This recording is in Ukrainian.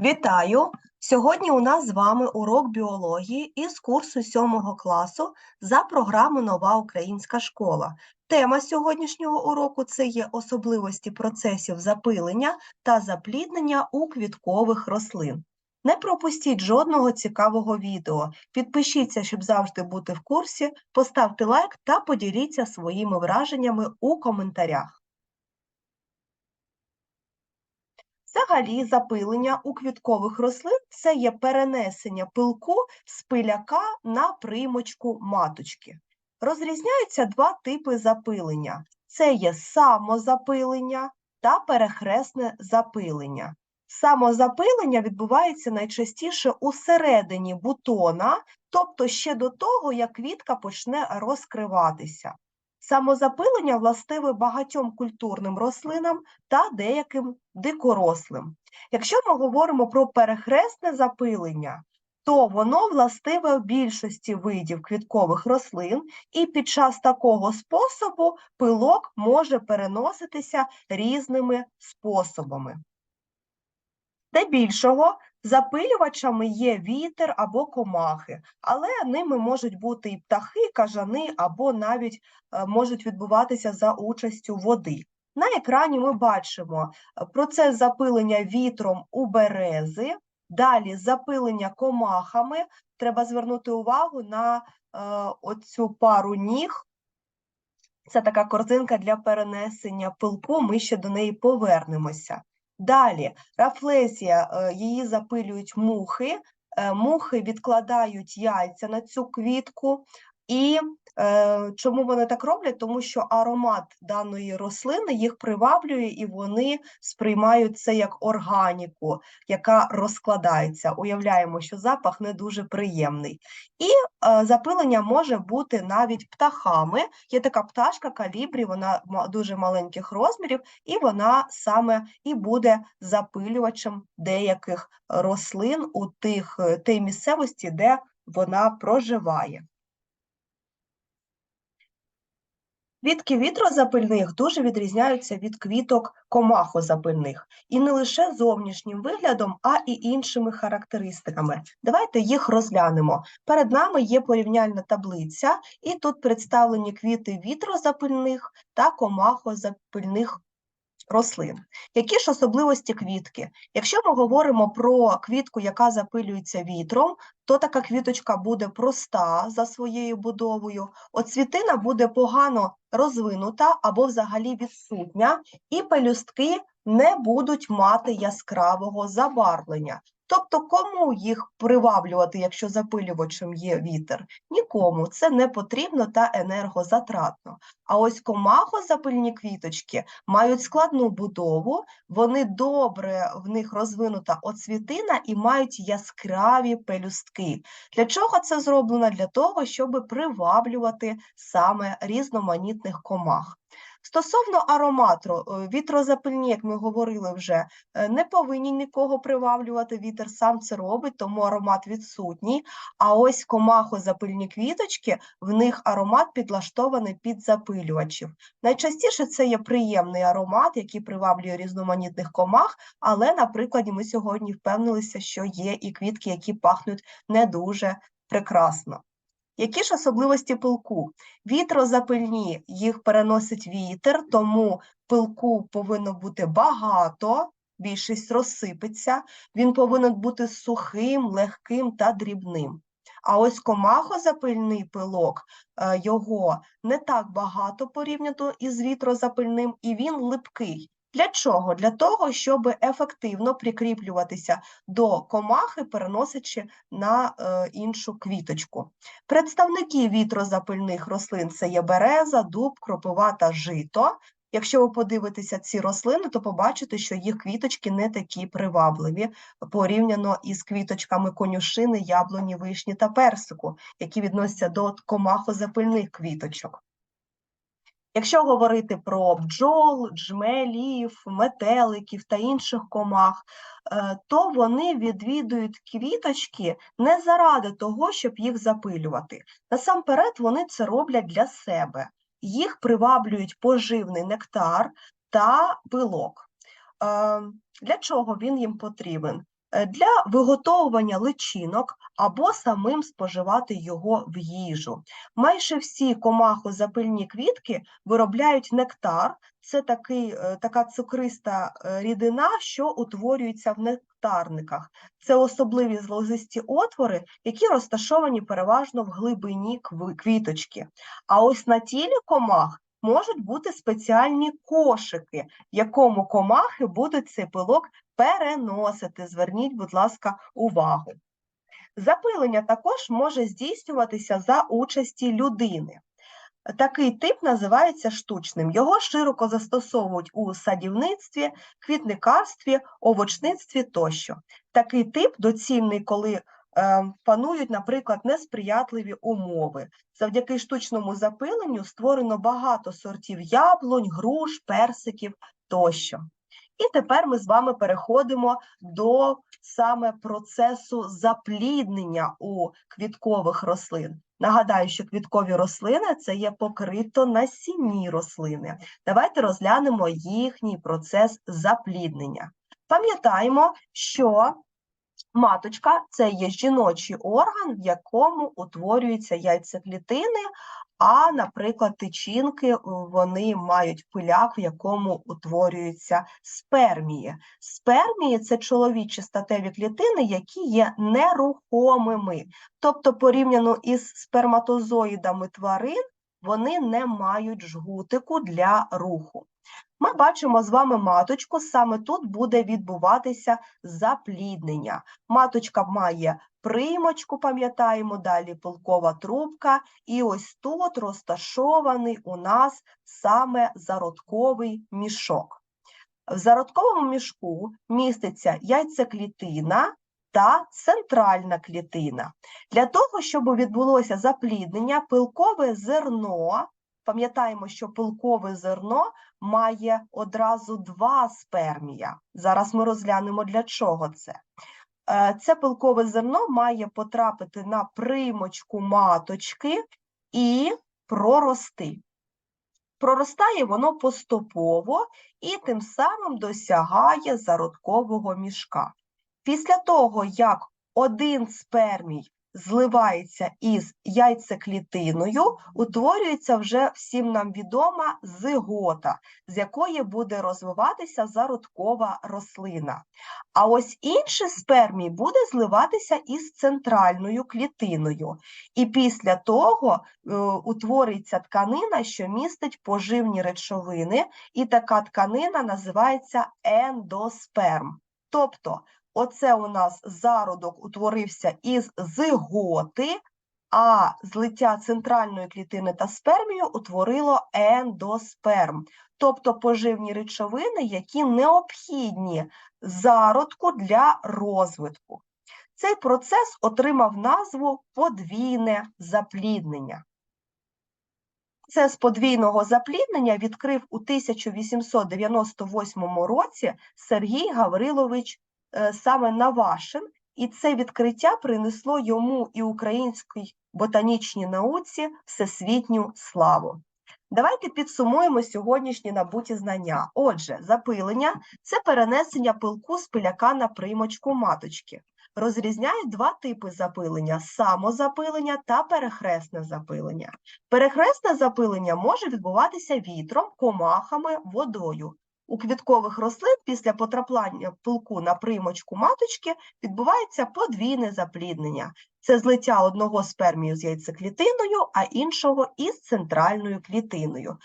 Вітаю! Сьогодні у нас з вами урок біології із курсу 7 класу за програмою Нова українська школа. Тема сьогоднішнього уроку це є особливості процесів запилення та запліднення у квіткових рослин. Не пропустіть жодного цікавого відео. Підпишіться, щоб завжди бути в курсі, поставте лайк та поділіться своїми враженнями у коментарях. Взагалі, запилення у квіткових рослин це є перенесення пилку з пиляка на примочку маточки. Розрізняються два типи запилення: це є самозапилення та перехресне запилення. Самозапилення відбувається найчастіше у середині бутона, тобто ще до того, як квітка почне розкриватися. Самозапилення властиве багатьом культурним рослинам та деяким дикорослим. Якщо ми говоримо про перехресне запилення, то воно властиве більшості видів квіткових рослин, і під час такого способу пилок може переноситися різними способами. Здебільшого запилювачами є вітер або комахи, але ними можуть бути і птахи, кажани, або навіть е, можуть відбуватися за участю води. На екрані ми бачимо е, процес запилення вітром у берези, далі запилення комахами. Треба звернути увагу на е, оцю пару ніг. Це така корзинка для перенесення пилку, ми ще до неї повернемося. Далі. Рафлезія, е, її запилюють мухи, е, мухи відкладають яйця на цю квітку, і е, чому вони так роблять? Тому що аромат даної рослини їх приваблює, і вони сприймають це як органіку, яка розкладається. Уявляємо, що запах не дуже приємний. І е, запилення може бути навіть птахами. Є така пташка калібрі, вона дуже маленьких розмірів, і вона саме і буде запилювачем деяких рослин у тих, е, тій місцевості, де вона проживає. Квітки вітрозапильних дуже відрізняються від квіток комахозапильних, і не лише зовнішнім виглядом, а і іншими характеристиками. Давайте їх розглянемо. Перед нами є порівняльна таблиця, і тут представлені квіти вітрозапильних та комахозапильних рослин. Які ж особливості квітки? Якщо ми говоримо про квітку, яка запилюється вітром, то така квіточка буде проста за своєю будовою, оцвітина буде погано розвинута або взагалі відсутня, і пелюстки не будуть мати яскравого забарвлення. Тобто, кому їх приваблювати, якщо запилювачем є вітер? Нікому це не потрібно та енергозатратно. А ось комахозапильні квіточки мають складну будову, вони добре в них розвинута оцвітина і мають яскраві пелюстки. Для чого це зроблено? Для того, щоб приваблювати саме різноманітних комах. Стосовно ароматру, е, вітрозапильні, як ми говорили вже, е, не повинні нікого приваблювати. Вітер сам це робить, тому аромат відсутній. А ось комахозапильні квіточки, в них аромат підлаштований під запилювачів. Найчастіше це є приємний аромат, який приваблює різноманітних комах, але, наприклад, ми сьогодні впевнилися, що є і квітки, які пахнуть не дуже прекрасно. Які ж особливості пилку? Вітрозапильні їх переносить вітер, тому пилку повинно бути багато, більшість розсипеться, він повинен бути сухим, легким та дрібним. А ось комахозапильний пилок, е, його не так багато порівняно із вітрозапильним, і він липкий. Для чого? Для того, щоб ефективно прикріплюватися до комахи, переносячи на е, іншу квіточку. Представники вітрозапильних рослин це є береза, дуб, кропива та жито. Якщо ви подивитеся ці рослини, то побачите, що їх квіточки не такі привабливі порівняно із квіточками конюшини, яблуні, вишні та персику, які відносяться до комахозапильних квіточок. Якщо говорити про бджол, джмелів, метеликів та інших комах, е, то вони відвідують квіточки не заради того, щоб їх запилювати. Насамперед, вони це роблять для себе. Їх приваблюють поживний нектар та пилок. Е, для чого він їм потрібен? Е, для виготовування личинок або самим споживати його в їжу. Майже всі комахозапильні квітки виробляють нектар. Це такий, е, така цукриста е, рідина, що утворюється в нектарниках. Це особливі злозисті отвори, які розташовані переважно в глибині квіточки. А ось на тілі комах можуть бути спеціальні кошики, в якому комахи будуть цей пилок переносити. Зверніть, будь ласка, увагу. Запилення також може здійснюватися за участі людини. Такий тип називається штучним. Його широко застосовують у садівництві, квітникарстві, овочництві тощо. Такий тип доцільний, коли панують, наприклад, несприятливі умови. Завдяки штучному запиленню створено багато сортів яблунь, груш, персиків тощо. І тепер ми з вами переходимо до саме процесу запліднення у квіткових рослин. Нагадаю, що квіткові рослини це є покрито насінні рослини. Давайте розглянемо їхній процес запліднення. Пам'ятаємо, що маточка це є жіночий орган, в якому утворюються яйцеклітини, а, наприклад, тичинки е, вони мають пиляк, в якому утворюються спермії. Спермії це чоловічі статеві клітини, які є нерухомими. Тобто, порівняно із сперматозоїдами тварин, вони не мають жгутику для руху. Ми бачимо з вами маточку, саме тут буде відбуватися запліднення. Маточка має примочку, пам'ятаємо, далі пилкова трубка, і ось тут розташований у нас саме зародковий мішок. В зародковому мішку міститься яйцеклітина та центральна клітина. Для того, щоб відбулося запліднення, пилкове зерно, пам'ятаємо, що пилкове зерно має одразу два спермія. Зараз ми розглянемо, для чого це. Е, Це пилкове зерно має потрапити на примочку маточки і прорости. Проростає воно поступово і тим самим досягає зародкового мішка. Після того, як один спермій зливається із яйцеклітиною, утворюється вже всім нам відома зигота, з якої буде розвиватися зародкова рослина. А ось інший спермій буде зливатися із центральною клітиною. І після того е, утворюється тканина, що містить поживні речовини, і така тканина називається ендосперм. Тобто, оце у нас зародок утворився із зиготи, а злиття центральної клітини та спермію утворило ендосперм, тобто поживні речовини, які необхідні зародку для розвитку. Цей процес отримав назву подвійне запліднення. Процес подвійного запліднення відкрив у 1898 році Сергій Гаврилович саме Навашин, і це відкриття принесло йому і українській ботанічній науці всесвітню славу. Давайте підсумуємо сьогоднішні набуті знання. Отже, запилення це перенесення пилку з пиляка на примочку маточки. Розрізняють два типи запилення: самозапилення та перехресне запилення. Перехресне запилення може відбуватися вітром, комахами, водою. У квіткових рослин після потрапляння пилку на примочку маточки відбувається подвійне запліднення. Це злиття одного спермію з яйцеклітиною, а іншого із центральною клітиною.